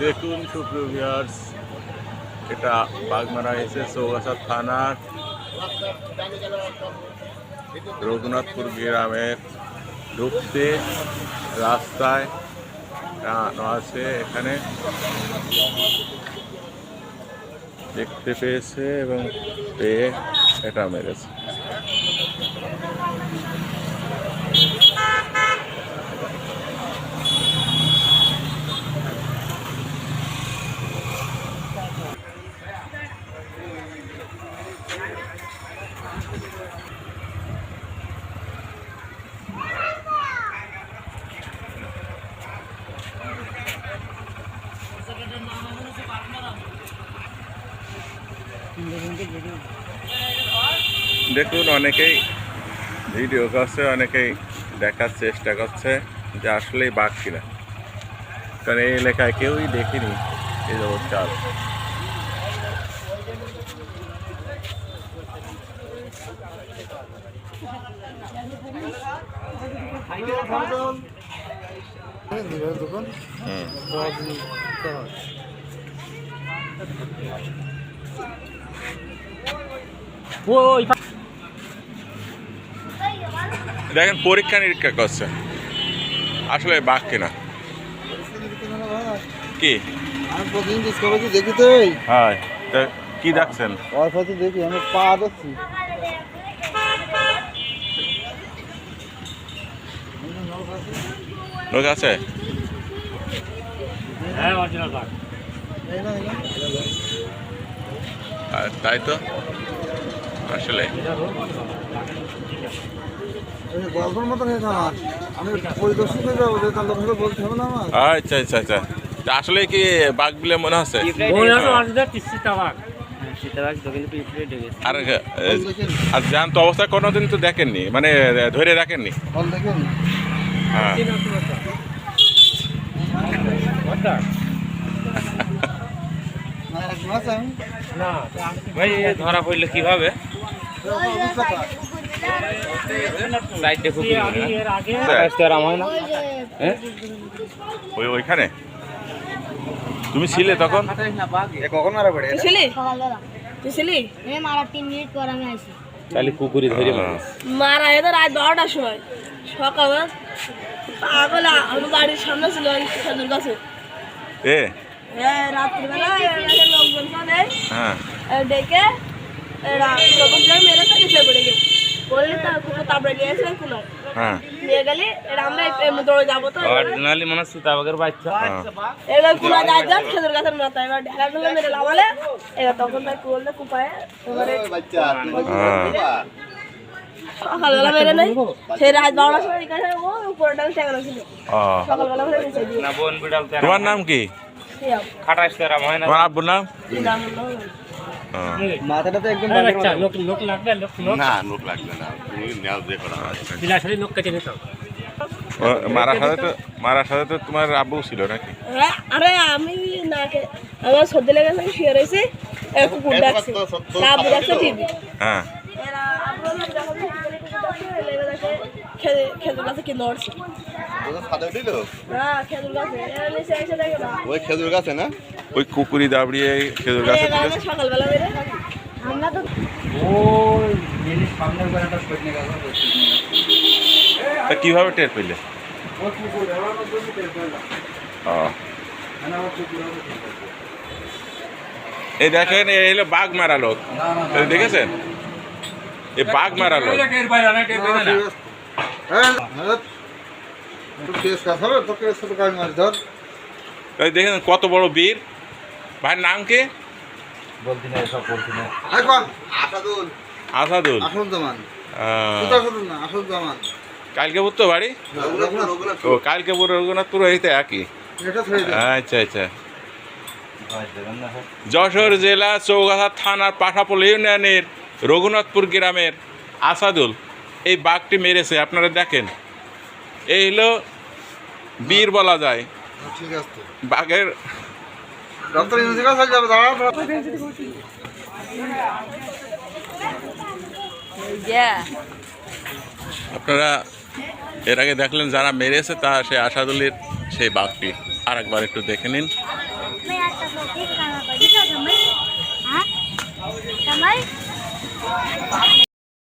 দেখুন, সুপ্রিয় ভিউয়ার্স এটা বাগমারা হয়েছে চৌগাছা থানার রঘুনাথপুর গ্রামের ঢুকতে রাস্তায় আছে এখানে। দেখতে পেয়েছে এবং পেয়ে এটা মেরেছে। দেখুন অনেকেই ভিডিও করছে অনেকেই দেখার চেষ্টা করছে যে আসলেই বাঘ কিনা। কারণ এই এলাকায় কেউই দেখিনি এই জগৎ চাল হুম। ওই দেখেন পরীক্ষা নিরীক্ষা করছে। আসলে বাঘ কিনা। কি? আমি প্রতিদিন ডিসকভারি দেখি তো এই। হ্যাঁ তা কি দেখছেন? দেখি আমি পা দেখছি লোক আছে? হ্যাঁ অরিজিনাল বাঘ। আর তাই তো? আসলে। গল্পের আমি পরিদর্শন বলতে হবে না আমার? আচ্ছা আচ্ছা আচ্ছা। আসলে কি বাঘ বলে মনে হচ্ছে মনে হয়। বাঘ। আর আর জ্যান্ত অবস্থা কোনোদিন তো দেখেননি মানে ধরে রাখেননি। হ্যাঁ। ভাই ধরা পড়লে কীভাবে ওইখানে তুমি ছিলে তখন কখন মারা পড়ে ছিলি তুই ছিলি মারা তিন মিনিট পর আমি আইছি তাহলে কুকুরি। মারা এতো রাত বারোটার সময় সকালে পাগল আমার বাড়ির সামনে ছিল গাছে এ রাত্রিবেলা লোকজন সবে হ্যাঁ। ডেকে মেরে সাথে পড়ে গেছে বললি তার কুকুর তারপরে নিয়েছে কুলার হ্যাঁ। নিয়ে গেলে এরা আমরা দৌড়ে যাব তো অরিজিনালি মনে হচ্ছে বাচ্চা। হ্যাঁ। কুলা যায় যান খেজুর গাছের মাথায় এবার ঢেলা ঢুলে মেরে লাভালে এবার তখন তাই কুললে কুপায় সকালবেলা মেরে নেই। সেই রাত বারোটার সময় ও উপরটা টেকানো ছিল। সকালবেলা মেরে নিচে তোমার নাম কি? শিয়াম খাটাইতে আরাম হয় না। তোমার আব্বুর নাম? দিদাম হলো ও, মাথাটা তো একদম লোক লোক লাগবে লোক লোক না লোক লাগবে না। তুমি নেও যে করা আচ্ছা। বিলাসী লোক কেটে সাথে তো মারার সাথে তো তোমার আব্বু ছিল নাকি? আরে আমি না কে আমার সর্দি লেগে আমি শুয়ে রয়েছি কুকুর ডাকছে আবু ডাকছে টিভি হ্যাঁ। খেজুর গাছে কি না ওই খেজুর গাছে না ওই কুকুরি দাবড়িয়ে খেজুর গাছে সকালবেলা মেরে আমরা তো ওই সামনে একটা তা কীভাবে টের পেলে এই দেখেন এই হলো বাঘ মারা লোক দেখেছেন এই বাঘ মারা লোক দেখেন কত বড় বীর। ভাইয়ের নাম কি? বলতি না এসব বলতি না। আসাদুল। আসাদুল। কালকে তো বাড়ি? ও কালকে রঘুনাথপুর হইতে একই। এটা আচ্ছা আচ্ছা। যশোর জেলা চৌগাছা থানার পাঠাপোল ইউনিয়নের রঘুনাথপুর গ্রামের আসাদুল। এই বাঘটি মেরেছে আপনারা দেখেন। এই হলো বীর বলা যায়। বাঘের আপনারা এর আগে দেখলেন যারা মেরেছে তা সেই আসাদুলের সেই বাঘটি। আর একবার একটু দেখে নিন।